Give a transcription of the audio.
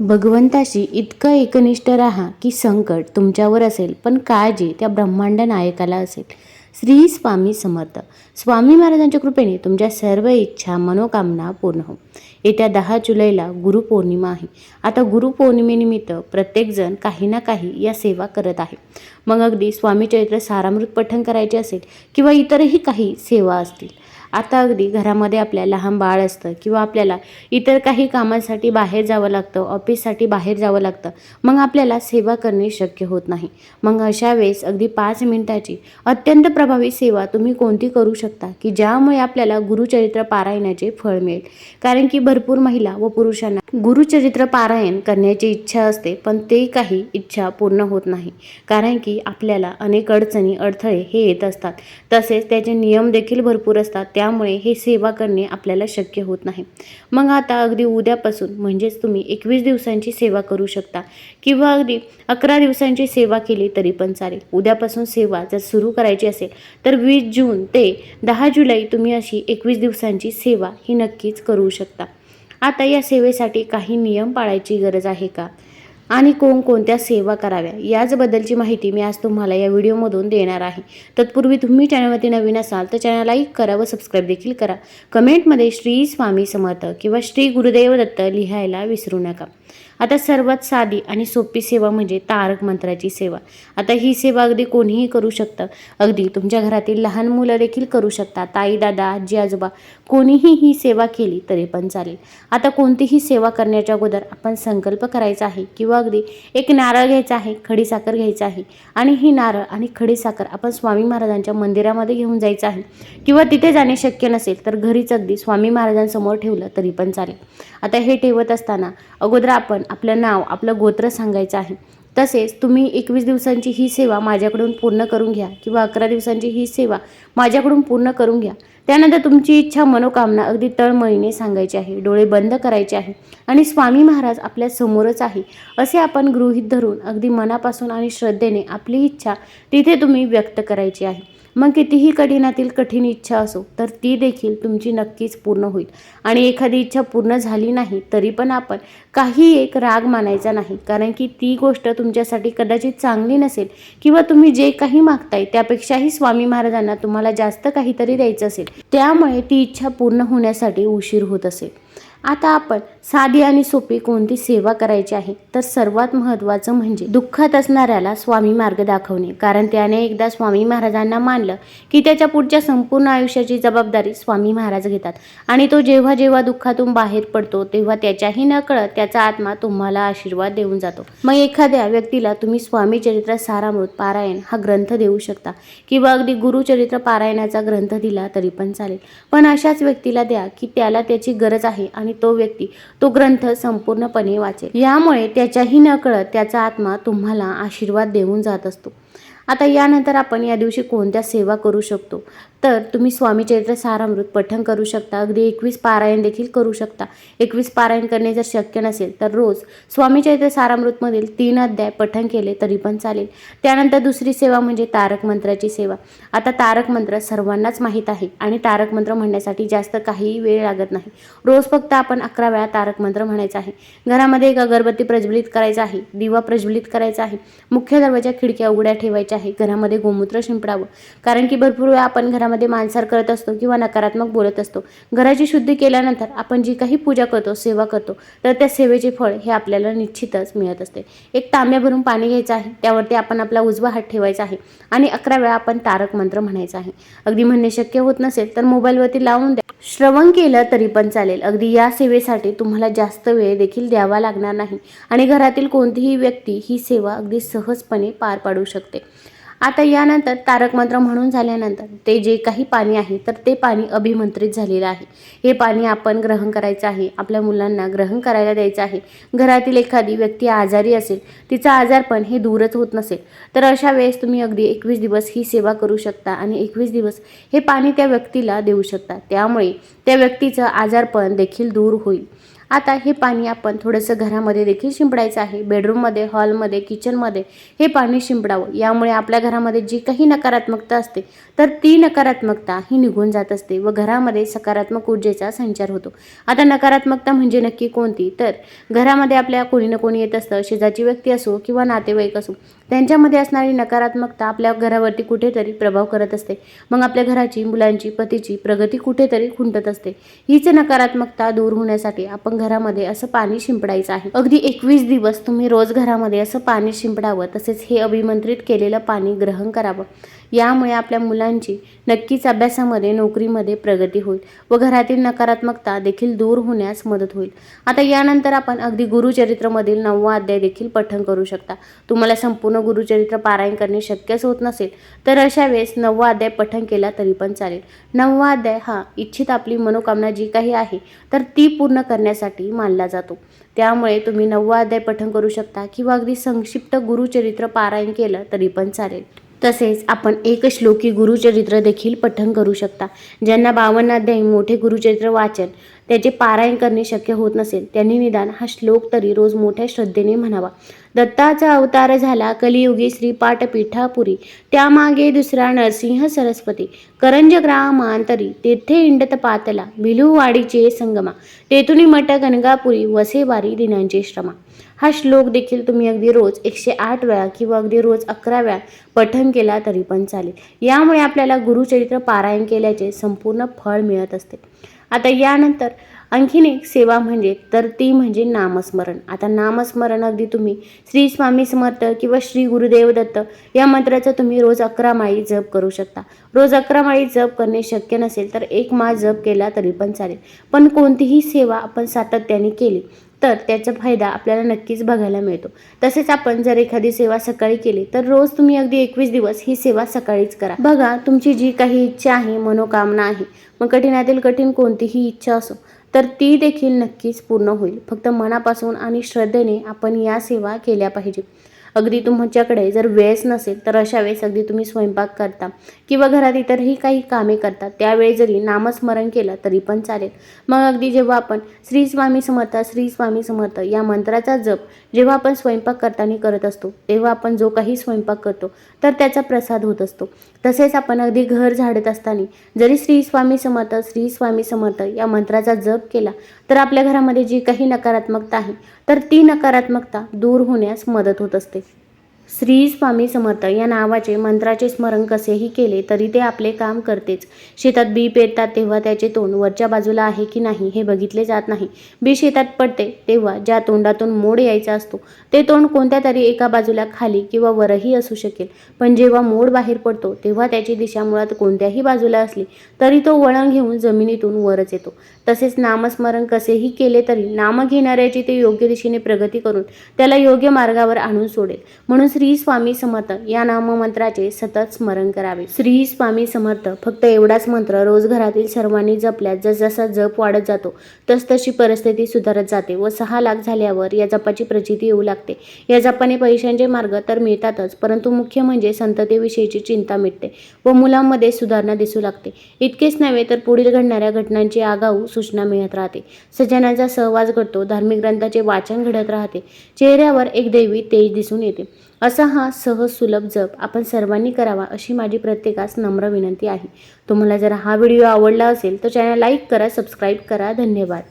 भगवंताशी इतकं एकनिष्ठ राहा की संकट तुमच्यावर असेल पण काळजी त्या ब्रह्मांड नायकाला असेल. श्री स्वामी समर्थ. स्वामी महाराजांच्या कृपेने तुमच्या सर्व इच्छा मनोकामना पूर्ण हो. येत्या दहा जुलैला गुरुपौर्णिमा आहे. आता गुरुपौर्णिमेनिमित्त प्रत्येकजण काही ना काही या सेवा करत आहे. मग अगदी स्वामी चरित्र सारामृत पठण करायचे असेल किंवा इतरही काही सेवा असतील आता अगदी घरामध्ये आपल्या लहान बाळ असतं किंवा आपल्याला इतर काही कामासाठी बाहेर जावं लागतं ऑफिससाठी बाहेर जावं लागतं मग आपल्याला सेवा करणे शक्य होत नाही. मग अशा वेळेस अगदी पाच मिनिटाची अत्यंत प्रभावी सेवा तुम्ही कोणती करू शकता की ज्यामुळे आपल्याला गुरुचरित्र पारायणाचे फळ मिळेल? कारण की भरपूर महिला व पुरुषांना गुरुचरित्र पारायण करण्याची इच्छा असते पण ते काही इच्छा पूर्ण होत नाही. कारण की आपल्याला अनेक अडचणी अडथळे हे येत असतात. तसेच त्याचे नियम देखील भरपूर असतात. त्यामुळे हे सेवा करणे आपल्याला शक्य होत नाही. मग आता अगदी उद्यापासून म्हणजेच तुम्ही एकवीस दिवसांची सेवा करू शकता किंवा अगदी अकरा दिवसांची सेवा केली तरी पण चालेल. उद्यापासून सेवा जर सुरू करायची असेल तर वीस जून ते दहा जुलै तुम्ही अशी एकवीस दिवसांची सेवा ही नक्कीच करू शकता. आता या सेवेसाठी काही नियम पाळायची गरज आहे का? आणि कोणकोणत्या सेवा कराव्या याचबद्दलची माहिती मी आज तुम्हाला या व्हिडिओमधून देणार आहे. तत्पूर्वी तुम्ही चॅनलवरती नवीन असाल तर चॅनल लाईक करा व सबस्क्राईब देखील करा. कमेंटमध्ये श्री स्वामी समर्थ किंवा श्री गुरुदेव दत्त लिहायला विसरू नका. आता सर्वात साधी आणि सोपी सेवा म्हणजे तारक मंत्राची सेवा. आता ही सेवा अगदी कोणीही करू शकतं. अगदी तुमच्या घरातील लहान मुलं देखील करू शकतात. ताई दादा आजी आजोबा कोणीही ही सेवा केली तरी पण चालेल. आता कोणतीही सेवा करण्याच्या अगोदर आपण संकल्प करायचा आहे किंवा अगदी एक नारळ घ्यायचा आहे खडीसाखर घ्यायचा आहे आणि ही नारळ आणि खडीसाखर आपण स्वामी महाराजांच्या मंदिरामध्ये घेऊन जायचं आहे किंवा तिथे जाणे शक्य नसेल तर घरीच अगदी स्वामी महाराजांसमोर ठेवलं तरी पण चालेल. आता हे ठेवत असताना अगोदर आपण आपलं नाव आपलं गोत्र सांगायचं आहे. तसेच तुम्ही एकवीस दिवसांची ही सेवा माझ्याकडून पूर्ण करून घ्या किंवा अकरा दिवसांची ही सेवा माझ्याकडून पूर्ण करून घ्या. त्यानंतर तुमची इच्छा मनोकामना अगदी तळमळीने सांगायची आहे. डोळे बंद करायचे आहे आणि स्वामी महाराज आपल्या समोरच आहे. असे आपण गृहीत धरून अगदी मनापासून आणि श्रद्धेने आपली इच्छा तिथे तुम्ही व्यक्त करायची आहे. मग कितीही कठीणातील कठीण इच्छा असो तर ती देखील तुमची नक्कीच पूर्ण होईल. आणि एखादी इच्छा पूर्ण झाली नाही तरी पण आपण काही एक राग मानायचा नाही कारण की ती गोष्ट तुमच्यासाठी कदाचित चांगली नसेल किंवा तुम्ही जे काही मागताय त्यापेक्षाही स्वामी महाराजांना तुम्हाला जास्त काहीतरी द्यायचं असेल. त्यामुळे ती इच्छा पूर्ण होण्यासाठी उशीर होत असेल. आता आपण साधी आणि सोपी कोणती सेवा करायची आहे? तर सर्वात महत्त्वाचं म्हणजे दुःखात असणाऱ्याला स्वामी मार्ग दाखवणे. कारण त्याने एकदा स्वामी महाराजांना मानलं की त्याच्या पुढच्या संपूर्ण आयुष्याची जबाबदारी स्वामी महाराज घेतात. आणि तो जेव्हा जेव्हा दुःखातून बाहेर पडतो तेव्हा त्याच्याही न कळत त्याचा आत्मा तुम्हाला आशीर्वाद देऊन जातो. मग एखाद्या व्यक्तीला तुम्ही स्वामी चरित्र सारामृत पारायण हा ग्रंथ देऊ शकता किंवा अगदी गुरुचरित्र पारायणाचा ग्रंथ दिला तरी पण चालेल. पण अशाच व्यक्तीला द्या की त्याला त्याची गरज आहे आणि तो व्यक्ती तो ग्रंथ संपूर्णपणे वाचेल. यामुळे त्याच्याही नकळत त्याचा आत्मा तुम्हाला आशीर्वाद देऊन जात असतो. आता यानंतर आपण या दिवशी कोणत्या सेवा करू शकतो? तर तुम्ही स्वामी चरित्र सारामृत पठण करू शकता. अगदी एकवीस पारायण देखील करू शकता. एकवीस पारायण करणे जर शक्य नसेल तर रोज स्वामी चरित्र सारामृतमधील तीन अध्याय पठण केले तरी पण चालेल. त्यानंतर दुसरी सेवा म्हणजे तारक मंत्राची सेवा. आता तारक मंत्र सर्वांनाच माहीत आहे आणि तारक मंत्र म्हणण्यासाठी जास्त काहीही वेळ लागत नाही. रोज फक्त आपण अकरा वेळा तारक मंत्र म्हणायचा आहे. घरामध्ये एक अगरबत्ती प्रज्वलित करायचा आहे. दिवा प्रज्वलित करायचा आहे. मुख्य दरवाजा खिडक्या उघड्या ठेवायच्या आहे. घरामध्ये गोमूत्र शिंपडावं. कारण की भरपूर वेळा आपण घरामध्ये मांसार करत असतो किंवा नकारात्मक बोलत असतो. घराची शुद्धी केल्यानंतर आपण जी काही पूजा करतो सेवा करतो तर त्या सेवेचे फळ हे आपल्याला निश्चितच मिळत असते. एक तांब्या भरून पाणी घ्यायचं आहे त्यावरती आपण आपला उजवा हात ठेवायचा आहे आणि अकरा वेळा आपण तारक मंत्र म्हणायचा आहे. अगदी म्हणणे शक्य होत नसेल तर मोबाईलवरती लावून द्या. श्रवण केलं तरी पण चालेल. अगदी या सेवेसाठी तुम्हाला जास्त वेळ देखील द्यावा लागणार नाही आणि घरातील कोणतीही व्यक्ती ही सेवा अगदी सहजपणे पार पाडू शकते. आता यानंतर तारक मंत्र म्हणून झाल्यानंतर ते जे काही पाणी आहे तर ते पाणी अभिमंत्रित झालेलं आहे. हे पाणी आपण ग्रहण करायचं आहे आपल्या मुलांना ग्रहण करायला द्यायचं आहे. घरातील एखादी व्यक्ती आजारी असेल तिचा आजारपण हे दूरच होत नसेल तर अशा वेळेस तुम्ही अगदी एकवीस दिवस ही सेवा करू शकता आणि एकवीस दिवस हे पाणी त्या व्यक्तीला देऊ शकता. त्यामुळे त्या व्यक्तीचं आजारपण देखील दूर होईल. आता हे पाणी आपण थोडंसं घरामध्ये देखील शिंपडायचं आहे. बेडरूममध्ये हॉलमध्ये किचनमध्ये हे पाणी शिंपडावं. यामुळे आपल्या घरामध्ये जी काही नकारात्मकता असते तर ती नकारात्मकता ही निघून जात असते व घरामध्ये सकारात्मक ऊर्जेचा संचार होतो. आता नकारात्मकता म्हणजे नक्की कोणती? तर घरामध्ये आपल्या कोणी ना कोणी येत असतं शेजारची व्यक्ती असो किंवा नातेवाईक असो त्यांच्यामध्ये असणारी नकारात्मकता आपल्या घरावरती कुठेतरी प्रभाव करत असते. मग आपल्या घराची मुलांची पतीची प्रगती कुठेतरी खुंटत असते. हीच नकारात्मकता दूर होण्यासाठी आपण घरामध्ये असं पाणी शिंपडायचं आहे. अगदी एकवीस दिवस तुम्ही रोज घरामध्ये असं पाणी शिंपडावं तसेच हे अभिमंत्रित केलेलं पाणी ग्रहण करावं. यामुळे आपल्या मुलांची नक्कीच अभ्यासामध्ये नोकरीमध्ये प्रगती होईल व घरातील नकारात्मकता देखील दूर होण्यास मदत होईल. आता यानंतर आपण अगदी गुरुचरित्रमधील नववा अध्याय देखील पठण करू शकता. तुम्हाला संपूर्ण गुरुचरित्र पारायण करणे शक्यच होत नसेल तर अशा वेळेस नववा अध्याय पठण केला तरी पण चालेल. नववा अध्याय हा इच्छित आपली मनोकामना जी काही आहे तर ती पूर्ण करण्यासाठी मानला जातो. त्यामुळे तुम्ही नववा अध्याय पठण करू शकता किंवा अगदी संक्षिप्त गुरुचरित्र पारायण केलं तरी पण चालेल. तसेच आपण एक श्लोकी गुरुचरित्र देखील पठण करू शकता ज्यांना बावन्न अध्यायी मोठे गुरुचरित्र वाचन त्याचे पारायण करणे शक्य होत नसेल. त्यांनी निदान हा श्लोक तरी रोज मोठ्या श्रद्धेने म्हणावा. दत्ताचा अवतार झाला कलियुगी श्री पाठपीठापुरी त्यामागे दुसरा नरसिंह सरस्वती. करंज ग्रामांतरी तेथे इंडत पातला. भिलुवाडीचे संगमा. तेथुनी मठ गणगापुरी. वसेवारी दिनांचे श्रमा. हा श्लोक देखील तुम्ही अगदी रोज एकशे आठ वेळा किंवा अगदी रोज अकरा वेळा पठण केला तरी पण चालेल. यामुळे आपल्याला गुरुचरित्र पारायण केल्याचे संपूर्ण फळ मिळत असते. आता यानंतर आणखीन एक सेवा म्हणजे तर ती म्हणजे नामस्मरण. आता नामस्मरण अगदी तुम्ही श्री स्वामी समर्थ किंवा श्री गुरुदेव दत्त या मंत्राचा तुम्ही रोज अकरा माळी जप करू शकता. रोज अकरा माळी जप करणे शक्य नसेल तर एक माळ जप केला तरी पण चालेल. पण कोणतीही सेवा आपण सातत्याने केली तर त्याचा फायदा आपल्याला नक्कीच बघायला मिळतो. तसेच आपण जर एखादी सेवा सकाळी केली तर रोज तुम्ही अगदी एकवीस दिवस ही सेवा सकाळीच करा. बघा तुमची जी काही इच्छा आहे मनोकामना आहे मग कठीणातील कठीण कोणतीही इच्छा असो तर ती देखील नक्कीच पूर्ण होईल. फक्त मनापासून आणि श्रद्धेने आपण या सेवा केल्या पाहिजे. अगदी तुमच्याकडे जर वेळच नसेल तर अशा वेळेस अगदी तुम्ही स्वयंपाक करता किंवा घरात इतरही काही कामे करता त्यावेळी जरी नामस्मरण केलं तरी पण चालेल. मग अगदी जेव्हा आपण श्री स्वामी समर्थ श्री स्वामी समर्थ या मंत्राचा जप जेव्हा आपण स्वयंपाक करताना करत असतो तेव्हा आपण जो काही स्वयंपाक करतो तर त्याचा प्रसाद होत असतो. तसेच आपण अगदी घर झाडत असताना जरी श्री स्वामी समर्थ श्री स्वामी समर्थ या मंत्राचा जप केला तर आपल्या घरामध्ये जी काही नकारात्मकता आहे तर ती नकारात्मकता दूर होण्यास मदत होत असते. श्री स्वामी समर्थ या नावाचे मंत्राचे स्मरण कसेही केले तरी ते आपले काम करतेच. शेतात बी पेरतात तेव्हा त्याचे तोंड वरच्या बाजूला आहे की नाही हे बघितले जात नाही. बी शेतात पडते तेव्हा ज्या तोंडातून मोड यायचा असतो ते तोंड कोणत्या तरी एका बाजूला खाली किंवा वरही असू शकेल. पण जेव्हा मोड बाहेर पडतो तेव्हा त्याची दिशा मुळात कोणत्याही बाजूला असली तरी तो वळण घेऊन जमिनीतून वरच येतो. तसेच नामस्मरण कसेही केले तरी नाम घेणाऱ्याची ते योग्य दिशेने प्रगती करून त्याला योग्य मार्गावर आणून सोडेल. म्हणून श्री स्वामी समर्थ या नाममंत्राचे सतत स्मरण करावे. श्री स्वामी समर्थ फक्त एवढाच मंत्र रोज घरातील सर्वांनी जपल्यास जसजसा जप वाढत जातो तसतशी परिस्थिती सुधारत जाते व सहा लाख झाल्यावर या जपाची प्रचिती येऊ लागते. या जपाने पैशांचे मार्ग तर मिळतातच परंतु मुख्य म्हणजे संततेविषयीची चिंता मिटते व मुलांमध्ये सुधारणा दिसू लागते. इतकेच नव्हे तर पुढील घडणाऱ्या घटनांची आगाऊ सूचना मिळत राहते. सज्जनाचा सहवास घडतो धार्मिक ग्रंथाचे वाचन घडत राहते. चेहऱ्यावर एक दैवी तेज दिसून येते. असा हा सहज सुलभ जप आपण सर्वांनी करावा अशी माझी प्रत्येकास नम्र विनंती आहे. तुम्हाला जर हा व्हिडिओ आवडला असेल तर चॅनल लाईक करा सबस्क्राईब करा. धन्यवाद.